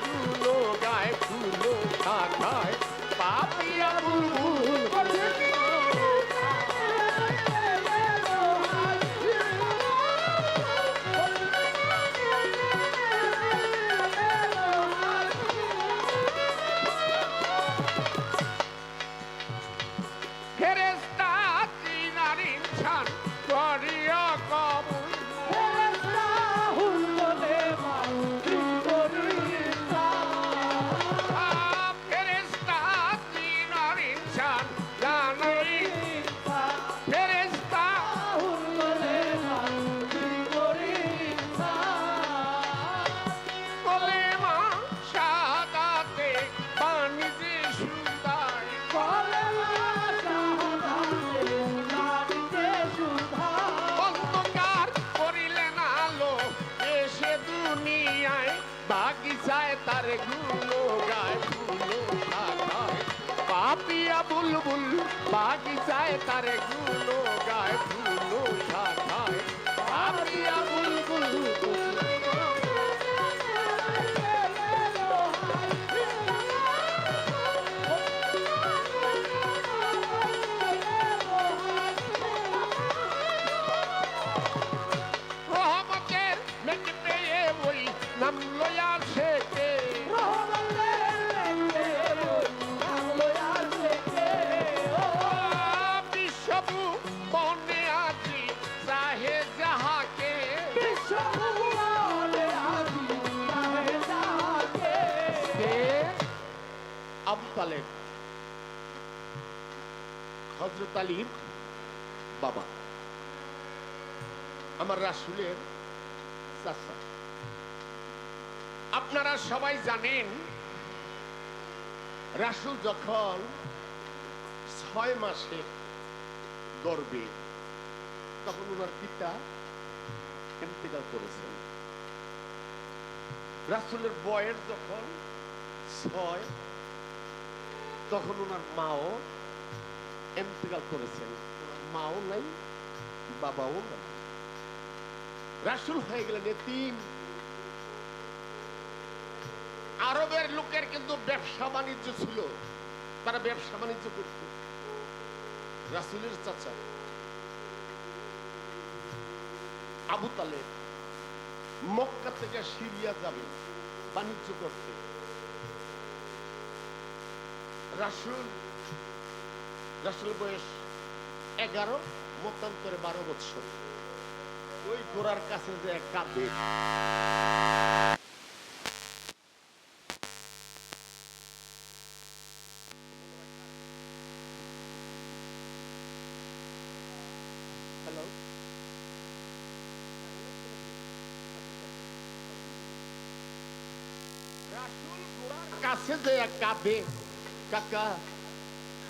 গুলো রাসুলের চাচা। আপনারা সবাই জানেন, রাসুল যখন ছয় মাসে গর্বে, তখন ওনার পিতা ইন্তেকাল করেছেন। রাসুলের বয়স যখন ছয়, তখন ওনার মাও ইন্তেকাল করেছেন। মাও নাই, বাবাও নাই। রাসুল হয়ে গেলেন এতিম আরবের লোকের কিন্তু ব্যবসা বাণিজ্য ছিল। তারা ব্যবসা বাণিজ্য করত। রাসুলের চাচা। আবু তালেব মক্কা থেকে সিরিয়া যাবে, বাণিজ্য করতে। রাসুল রাসুল বয়স এগারো, মতান্তরে বারো বৎসর। ওই গোড়ার কাছে যে কাছে যে কাঁদে কাকা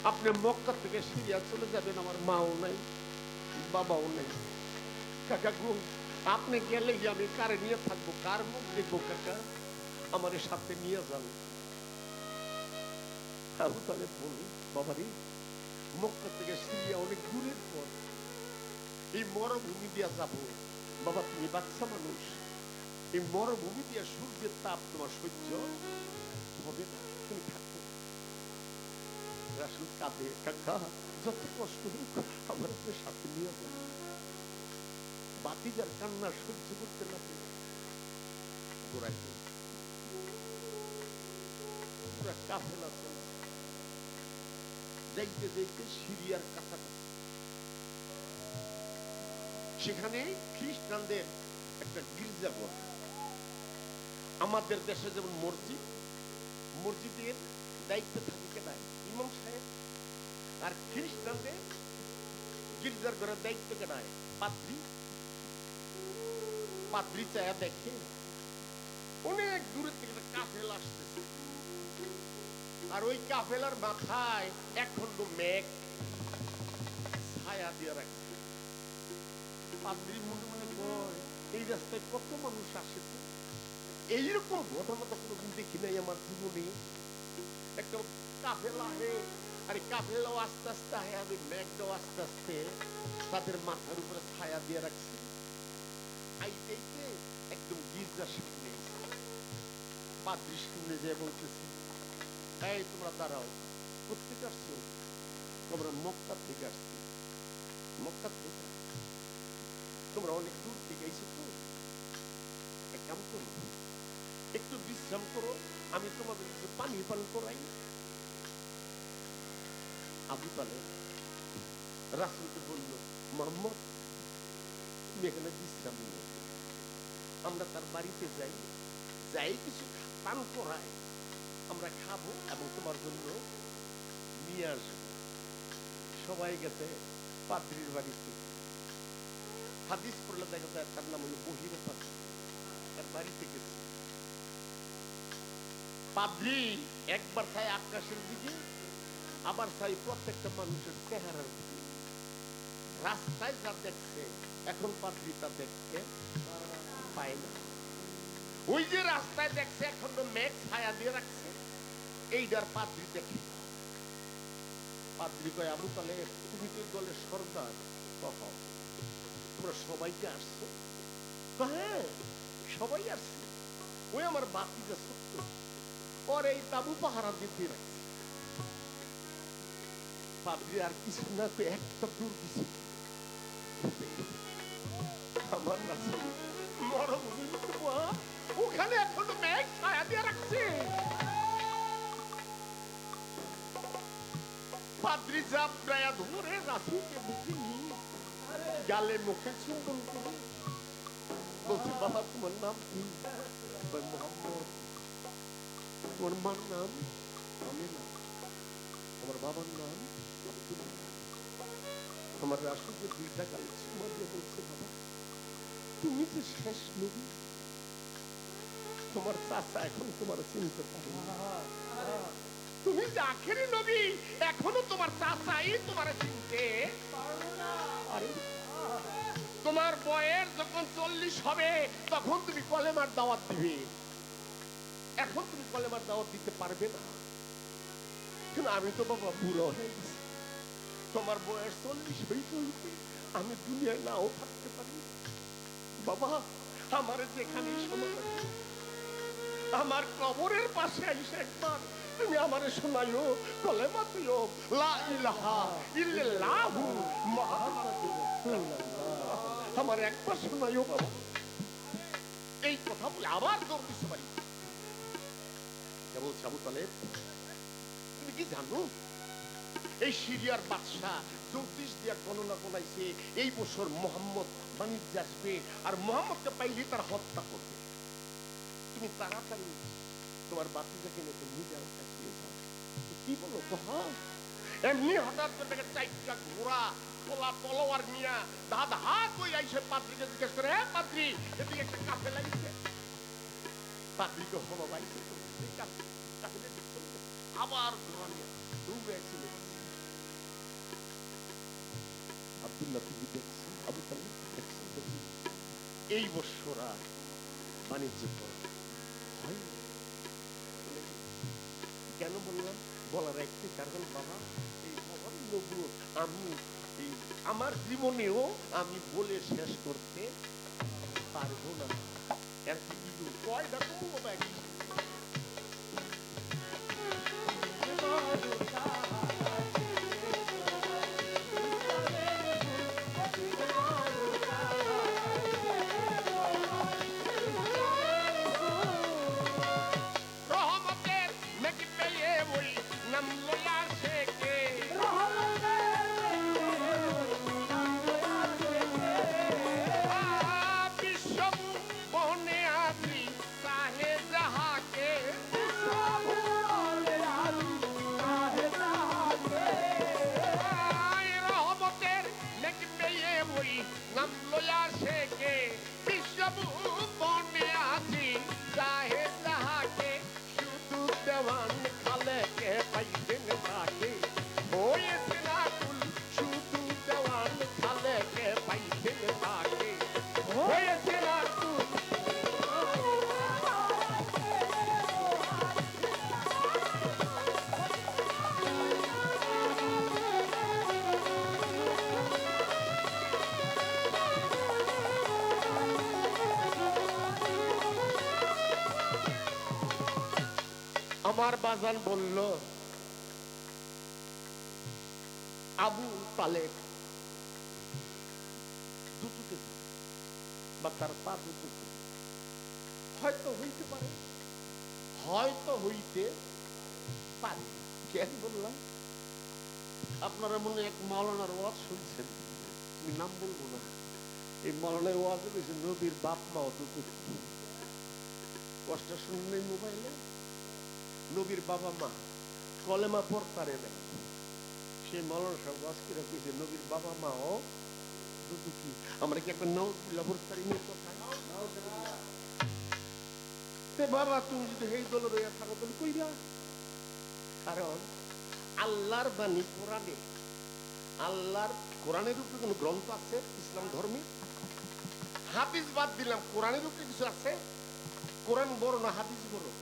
আপনি মক্কা থেকে সিরিয়া চলে যাবেন আমার মাও নাই বাবাও নেই। কাকা গো আপনি গেলে আমি কারে নিয়ে থাকব? কার মুখ দেখব কাকা? আমার সাথে নিয়ে যান তাহলে বলি, বাবারি, মক্কা থেকে সিরিয়া অনেক দূরের পর এই মরভূমি দিয়া যাব। বাবা, তুমি বাচ্চা মানুষ। এই মরভূমি দিয়া সূর্যের তাপ তোমার সহ্য হবে না। তুমি রাসুল কাঁদে, কাকা, যত কষ্ট হোক, আমার সাথে নিয়ে যান বাতিজার কান্না সহ্য করতে দেখতে সিরিয়ার কাছাকাছি। সেখানে খ্রিস্টানদের একটা আমাদের দেশে যেমন মসজিদ, মসজিদের দায়িত্ব থাকে কেনায় ইমাম সাহেব। আর খ্রিস্টানদের গির্জার ঘরের দায়িত্ব কেনায় পাদ্রি। দেখে। অনেক দূরের থেকে একটা কাফেল আর ওই কাফেলার মাথায় মেঘ ছায়া দিয়ে রাখছে। পাদ্রি মনে মনে কয়, এই রাস্তায় কত মানুষ আসে এইরকম ঘটনা তো কোনোদিন দেখি নাই আমার জীবনে। একটা কাফেলা হে আর কাফেলাও আস্তে আস্তে আমি মেঘটাও আস্তে আস্তে তাদের মাথার উপরে ছায়া দিয়ে রাখছি। আইতেইতে একদম যে বলতেছে। এই, তোমরা দাঁড়াও। কোথেকে আসছো? তোমরা মক্কা থেকে আসছো। মক্কা থেকে? তোমরা অনেক দূর থেকে এসে তো কাম করো। একটু বিশ্রাম করো। আমি তোমাদের কিছু পানি পান করাই। আবু তালে রাসুলকে বলল মোহাম্মদ তুমি এখানে বিশ্রাম নিও। আমরা তার বাড়িতে যাই যাই কিছু পান করাই, আমরা খাব এবং তোমার জন্য নিয়ে আসব। সবাই গেছে পাদ্রির বাড়িতে। হাদিস পড়লে দেখা যায় তার নাম হলো বহির তার বাড়িতে গেছে। পাদ্রি একবার চাই আকাশের দিকে, আবার চাই প্রত্যেকটা মানুষের চেহারার দিকে। রাস্তায় যা দেখছে, এখন পাদ্রি তা দেখতে পায় না ওই যে রাস্তায় দেখছে, এখন তো মেঘ ছায়া দিয়ে রাখছে। এইটার পাদ্রি দেখে। পাদ্রি কয়, আবু তালে তুমি তো দলের সর্দার। কহ, তোমরা সবাইকে আসছো? হ্যাঁ সবাই আসছে। ওই আমার বাতি যে সত্য এই তাবু পাহারা দিতে রাখছে। পাদ্রি আর কিছু না একটা দূর আমার ওখানে মার নাম? আমার বাবার নাম? আমার রাসূলকে দুইটা গালে তুমি যে শেষ নবী। তোমার চাচা এখন তোমার চিনতে পারে তুমি যে আখেরি নবী, এখনও তোমার চাচাই তোমার চিনতে পারে তোমার বয়স যখন চল্লিশ হবে, তখন তুমি কলেমার দাওয়াত দিবে। এখন তুমি কলেমার দাওয়াত দিতে পারবে না। কিন্তু আমি তো বাবা বুড়ো হয়ে গেছি। তোমার বয়স চল্লিশ হইতে হইতে আমি দুনিয়ায় নাও পারি বাবা, আমার যেখানে আমার কবরের পাশে আইসে একবার তুমি আমারে শোনাইও তুইও লা ইলাহা আমার একবার শোনাইও বাবা। এই কথা বলে আবার দৌড় দিতে পারি কেবল আবু তালেব, তুমি কি জানো? এই সিরিয়ার বাদশাহ জ্যোতিষ দিয়া গণনা গণাইছে এই বছর মোহাম্মদ বাণিজ্য আসবে আর মোহাম্মদকে পাইলে তার হত্যা করবে। তুমি তাড়াতাড়ি তোমার তুমি নিজের কাছে যাও। কি বলো কহা এমনি হঠাৎ করে দেখে চারটা ঘোড়া তোলা তলোয়ার নিয়া ধা ধা কই আইসে পাত্রীকে জিজ্ঞেস করে হ্যাঁ পাত্রী, এদিকে একটা কাফে লাগিছে পাত্রীকে ভাই কাফেলে আবার ঘোড়া নিয়ে দৌড়ে আব্দুল্লাহ আবু তালিব দেখছ দেখি এই আর বাণিজ্য। কেন বললাম বলার একটি কারণ বাবা এই আমি এই আমার জীবনেও আমি বলে শেষ করতে পারব না কি কয়টা তো আমার বাজান বলল, আবু তালেব যাবে বা তার পা দুটোতে হয়তো হইতে পারে, হয়তো হইতে পারে। কেন বললাম? আপনারা মনে এক মাওলানার ওয়াজ শুনছেন। আমি নাম বলব না। এই মাওলানার ওয়াজে নবীর বাপ মা অত কষ্ট শুনলে মোবাইলে? নবীর বাবা মা কলেমা পড়তারে নাই। সে সব আজকে কইছে, নবীর বাবা মা ও দুটো আমরা কি একটা নিয়ে কথা? বাবা, তুমি যদি এই দল রইয়া থাকো কইরা? কারণ আল্লাহর বাণী কোরআনে, আল্লাহর কোরআনের উপরে কোনো গ্রন্থ আছে? ইসলাম ধর্মে? হাদিস বাদ দিলাম, কোরআনের উপরে কিছু আছে? কোরআন বড় না হাদিস বড়?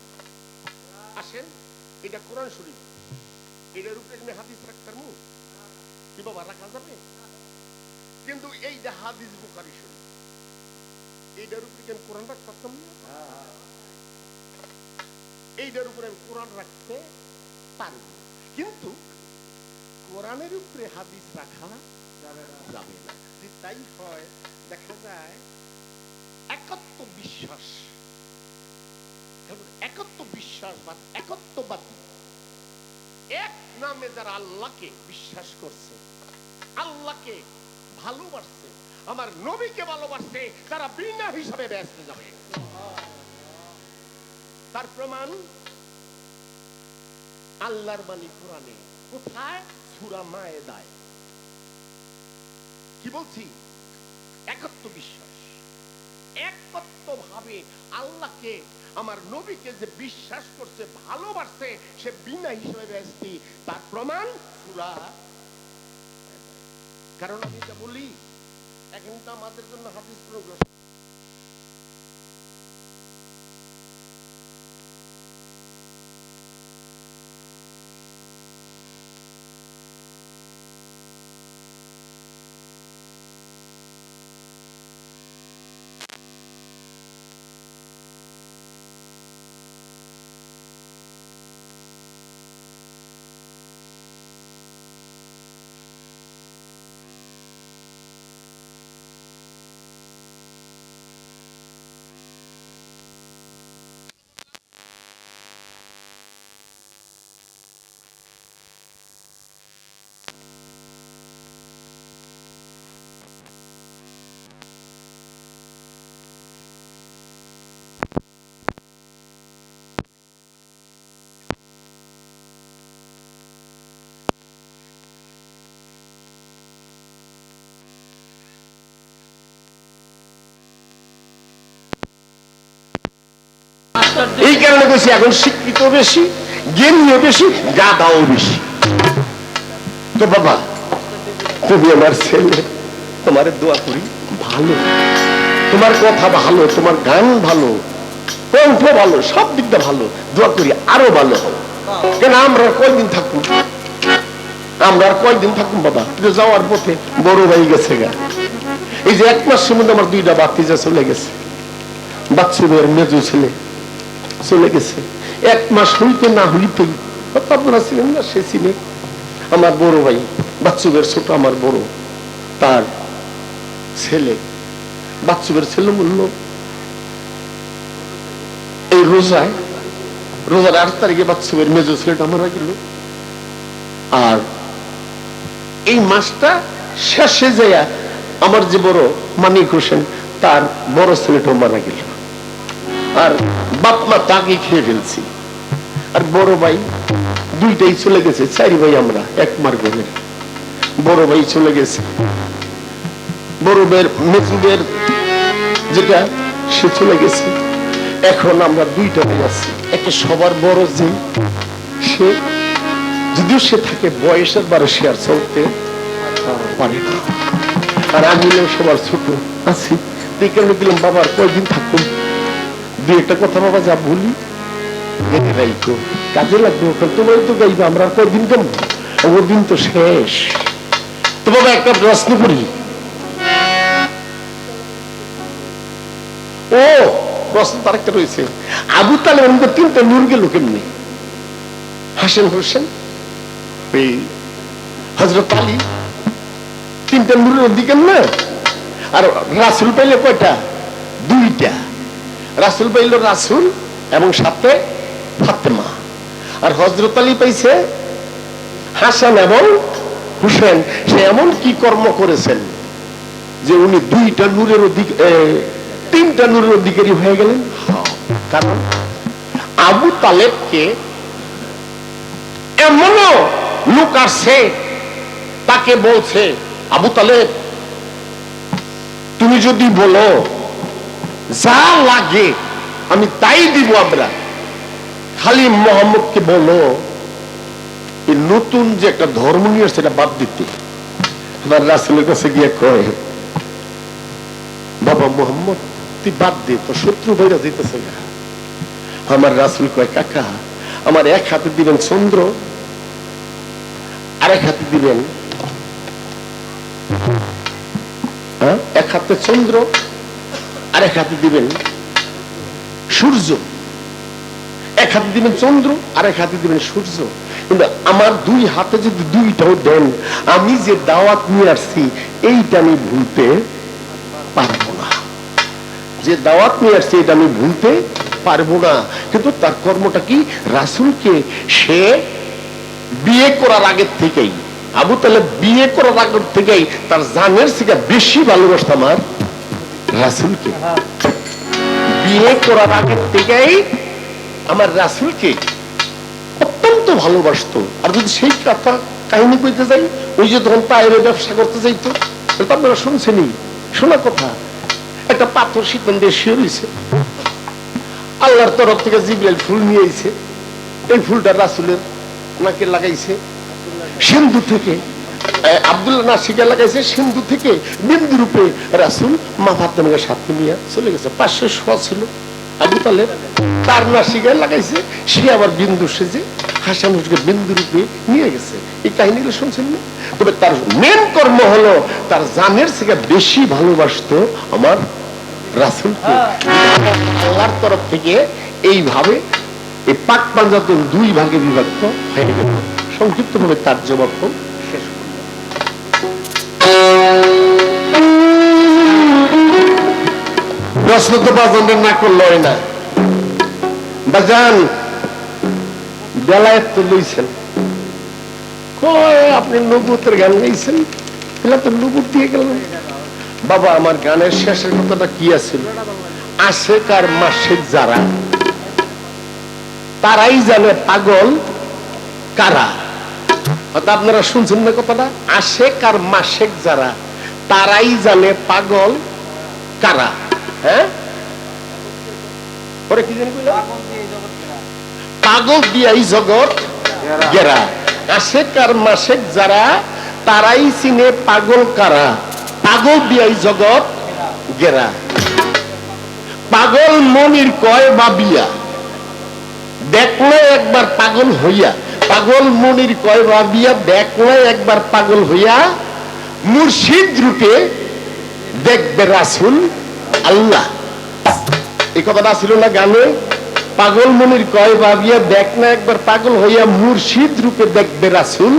আসেন, এটা কোরআন শরীফ। এটার উপরে আমি হাদিস রাখতার মু কি বাবা, রাখা যাবে? কিন্তু এইটা হাদিস বুখারি শরীফ, এইটার উপরে আমি কোরআন রাখতে পারতাম না? এইটার উপরে আমি কোরআন রাখতে পারি কিন্তু কোরআনের উপরে হাদিস রাখা যাবে না। যদি তাই হয়, দেখা যায় একত্ব বিশ্বাস যেমন একত্ব বিশ্বাস বা একত্ববাদী। এক নামে যারা আল্লাহকে বিশ্বাস করছে, আল্লাহকে ভালোবাসছে, আমার নবীকে ভালোবাসছে, তারা বিনা হিসাবে ব্যস্ত যাবে। তার প্রমাণ, আল্লাহর বাণী কোরআনে, কোথায়? সুরা মায়ে দায় কি বলছি? একত্ব বিশ্বাস একত্ব ভাবে আল্লাহকে, আমার নবীকে যে বিশ্বাস করছে, ভালোবাসছে, সে বিনা হিসেবে ব্যস্তি। তার প্রমাণ সুরা কারণ আমি এটা বলি এখন তো আমাদের জন্য হাদিস প্রোগ্রাম কারণে বেশি, এখন শিক্ষিত বেশি, জ্ঞানীও বেশি গাদাও বেশি। তো বাবা, তুমি আমার ছেলে, তোমার দোয়া করি, ভালো। তোমার কথা ভালো, তোমার গান ভালো, কণ্ঠ ভালো, সব দিকটা ভালো। দোয়া করি আরও ভালো হও। কেন, আমরা কয়দিন থাকব? আমরা আর কয়দিন থাকুন বাবা? কিন্তু যাওয়ার পথে বড় ভাই গেছে গা। এই যে এক মাসের মধ্যে আমার দুইটা বাতিজা চলে গেছে। বাচ্চু ভাইয়ের মেজু ছেলে। চলে গেছে। এক মাস হইতে না হইতেই আপনারা ছিলেন না সে ছিলেন আমার বড় ভাই বাচ্চুবের ছোট আমার বড়, তার ছেলে। বাচ্চুবের ছেলে বলল, এই রোজায় রোজার আট তারিখে বাচ্চুবের মেজো ছেলেটা মারা গেল। আর এই মাসটা শেষে যাইয়া আমার যে বড় মানিক হোসেন, তার বড় ছেলেটাও মারা গেল। আর বাপ মা তাকে খেয়ে ফেলছি। আর বড় ভাই, দুইটাই চলে গেছে, চারি ভাই আমরা, এক মার ঘরের বড় ভাই চলে গেছে। বড় ভাইয়ের মেজুদের যেটা, সে চলে গেছে। এখন আমরা দুইটা ভাই আছি। একে সবার বড় যে, সে, যদিও সে থাকে বয়সের বারে সে আর চলতে পারে আর আমি সবার ছোট আছি। দেখে দিলাম বাবার কয়দিন থাকুন দুই একটা কথা বাবা যা জেনে রাখো কাজে লাগবে ওখানে তোমার তো গাইবে, আমরা কয়দিন কেমন? ওর দিন তো শেষ। তো বাবা একটা প্রশ্ন করি ও প্রশ্ন তার একটা রয়েছে। আবু তালে অন্য তিনটা নূর গেল কেমনি? হাসেন হোসেন, ওই হজরত আলী, তিনটা নূরের অধিকার না? আর রাসুল পাইলে কয়টা? দুইটা। রাসুল পাইল রাসুল এবং সাথে ফাতেমা। আর হজরত আলী পাইছে হাসান এবং হুসেন। সে এমন কি কর্ম করেছেন যে উনি দুইটা নূরের অধিক তিনটা নূরের অধিকারী হয়ে গেলেন? কারণ আবু তালেবকে এমনও লোক আসছে, তাকে বলছে, আবু তালেব, তুমি যদি বলো যা লাগে, আমি তাই দিব আমরা খালি মোহাম্মদকে বলো, এই নতুন যে একটা ধর্ম নিয়ে এটা বাদ দিতে আমার কাছে গিয়ে কয়, বাবা মোহাম্মদ, তুই বাদ দে তো শত্রু না আমার রাসুল কয়, কাকা, আমার এক হাতে দিবেন চন্দ্র, আরেক হাতে দিবেন হ্যাঁ? এক হাতে চন্দ্র আরেক হাতে দিবেন সূর্য, এক হাতে দিবেন চন্দ্র, আর এক হাতে দিবেন সূর্য। কিন্তু আমার দুই হাতে যদি দুইটাও দেন, আমি যে দাওয়াত নিয়ে আসছি, এইটা আমি ভুলতে পারব না। যে দাওয়াত নিয়ে আসছে এটা আমি ভুলতে পারব না। কিন্তু তার কর্মটা কি? রাসুলকে সে বিয়ে করার আগের থেকেই, আবু তাহলে বিয়ে করার আগের থেকেই তার জানের থেকে বেশি ভালোবাসত আমার। রাসুলকে। বিয়ে করার আগের থেকেই আমার রাসুলকে অত্যন্ত ভালোবাসতো। আর যদি সেই কথা কাহিনী যাই, ওই যে তখন পায়ের ব্যবসা করতে আপনারা শুনছেনই। শোনা কথা, একটা পাথর দিয়ে শুয়ে রয়েছে আল্লাহর তরফ থেকে জিবরাইল ফুল নিয়ে এসে এই ফুলটা রাসুলের নাকে লাগাইছে। সিন্ধু থেকে নাসিকে লাগাইছে সিন্ধু থেকে বিন্দু রূপে রাসুল সাথে নিয়ে চলে গেছে ছিল আবু তালে তার নাসিকে লাগাইছে সে আবার বিন্দু সেজে হাসান হুসকে বিন্দু রূপে নিয়ে গেছে। এই কাহিনীগুলো শুনছেন না? তবে তার মেন কর্ম হলো, তার জানের থেকে বেশি ভালোবাসতো আমার রাসুলকে। আল্লাহর তরফ থেকে এইভাবে এই পাক পাঞ্জাতন দুই ভাগে বিভক্ত হয়ে গেল। সংক্ষিপ্ত ভাবে তার জবাব শেষ প্রশ্ন তো বাজানের না করল না। বাজান তো লইছেন। আপনি নবুতের গান গাইছেন? তো নবুত দিয়ে গেলেন বাবা, আমার গানের শেষের কথাটা কি মাসেক যারা। তারাই জানে পাগল কারা। অর্থাৎ আপনারা শুনছেন না কথাটা? আশেক আর মাসেক যারা। তারাই জানে পাগল কারা। হ্যাঁ? পরে কি জানি? পাগল দিয়াই জগৎ গেরা। আশেক আর মাসেক যারা, তারাই চিনে পাগল কারা। পাগল জগৎ গেরা। পাগল মনির কয় বাবিয়া। দেখল একবার পাগল হইয়া। পাগল মনির কয় বাবিয়া দেখল একবার পাগল হইয়া। মুর্শিদ রূপে দেখবে রাসুল আল্লাহ। এই কথাটা ছিল না গানে? পাগল মনির কয় ভাবিয়া, দেখ না একবার পাগল হইয়া মুর্শিদ রূপে দেখবে রাসুল।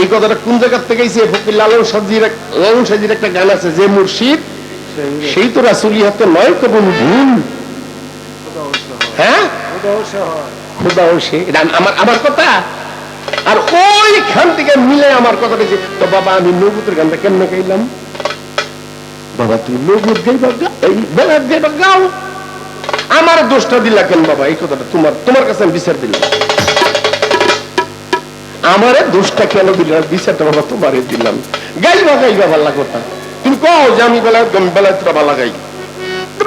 এই কথাটা কোন জায়গার থেকে এসে ফকির লালন সাজির লালন সাজির একটা গান আছে, যে মুর্শিদ, সেই তো রাসুল ইহাতে নয় কবন ভুল। হ্যাঁ? খোদা সে। আমার আমার কথা? আর ওইখান থেকে মিলে আমার কথাটা তো বাবা, আমি নবুতের গানটা কেমনে গাইলাম? বাবা তুমি নবুত গাইবা এই বেলার গাইবা গাও। আমার দোষটা দিলা কেন বাবা? এই কথাটা তোমার তোমার কাছে আমি বিচার দিলাম। আমারে দোষটা কেন দিলাম বিচারটা বাবা, তোমারে দিলাম। গাইবা গাইবা ভালো কথা। তুমি কও যে আমি বেলা বেলা তোরা ভালো গাই।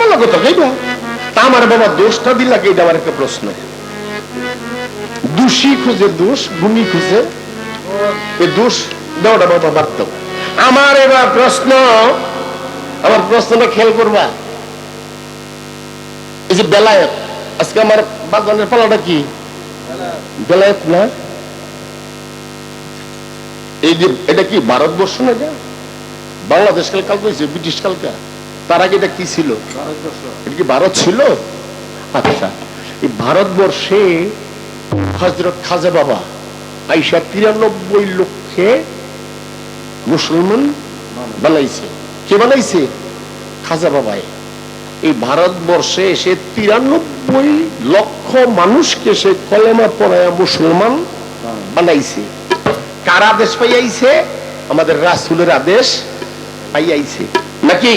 ভালো কথা গাইবা। তা আমার বাবা দোষটা দিলা কি? এটা আমার একটা প্রশ্ন। দোষী খুঁজে দোষ ভূমি খুঁজে। এই দোষ দেওয়াটা বাবা বাদ দাও আমার এবার প্রশ্ন আমার প্রশ্নটা খেয়াল করবা। এই যে বেলায়েত আজকে আমার বাগানের পালাটা কি? বেলায়েত না? এই যে এটা কি ভারতবর্ষ না এটা? বাংলাদেশ কাল কাল করেছে ব্রিটিশ কালকা? তার আগে এটা কি ছিল? এটা কি ভারত ছিল? আচ্ছা এই ভারতবর্ষে হজরত খাজা বাবা আইসা তিরানব্বই লক্ষে মুসলমান বানাইছে। কে বানাইছে? খাজা বাবাই। এই ভারতবর্ষে এসে তিরানব্বই লক্ষ মানুষকে সে কলেমা পড়ায়া মুসলমান বানাইছে। কার আদেশ পাইয়াইছে? আমাদের রাসুলের আদেশ পাইয়াইছে। নাকি?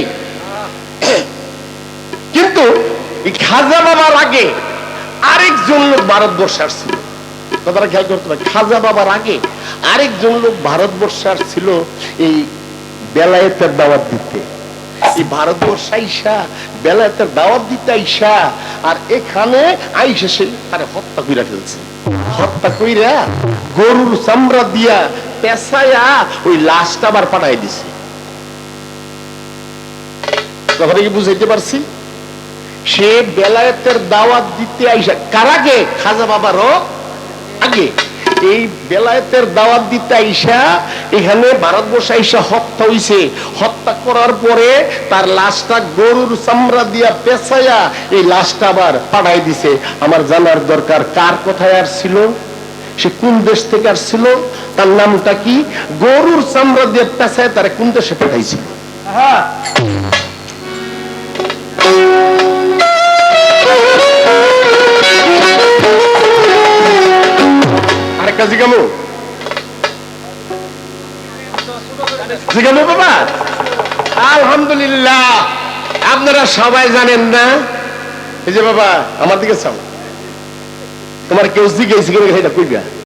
কিন্তু খাজা বাবার আগে আরেকজন লোক ভারতবর্ষে আসছিল। খেয়াল করতে হবে, খাজা বাবার আগে আরেকজন লোক ভারতবর্ষে আসছিল এই বেলায়েতের দাওয়াত দিতে। এই ভারতবর্ষ আইসা, বেলায়েতের দাওয়াত দিতে আইসা, আর এখানে আইসা সে তারে হত্যা কইরা ফেলছে। হত্যা কইরা গরুর চামড়া দিয়া পেশায়া ওই লাশটা আবার পাঠাই দিছে। কথাটা কি বুঝাইতে পারছি? সে বেলায়েতের দাওয়াত দিতে আইসা কার আগে খাজা বাবারও আগে। এই বেলায়েতের দাওয়াত দিতে আইসা, এখানে ভারতবর্ষ আইসা হত্যা হইছে। হত্যা করার পরে তার লাশটা গরুর চামড়া দিয়া পেঁচাইয়া এই লাশটা আবার পাঠাই দিছে। আমার জানার দরকার, কার কোথায় আর ছিল? সে কোন দেশ থেকে আসছিল তার নামটা কি? গরুর চামড়া দিয়ে পেঁচায় তারা কোন দেশে পাঠাইছিল? আলহামদুলিল্লাহ। আপনারা সবাই জানেন না? এই যে বাবা, আমার দিকে চাও। তোমার কেউ জিজ্ঞেস করে এটা কইবা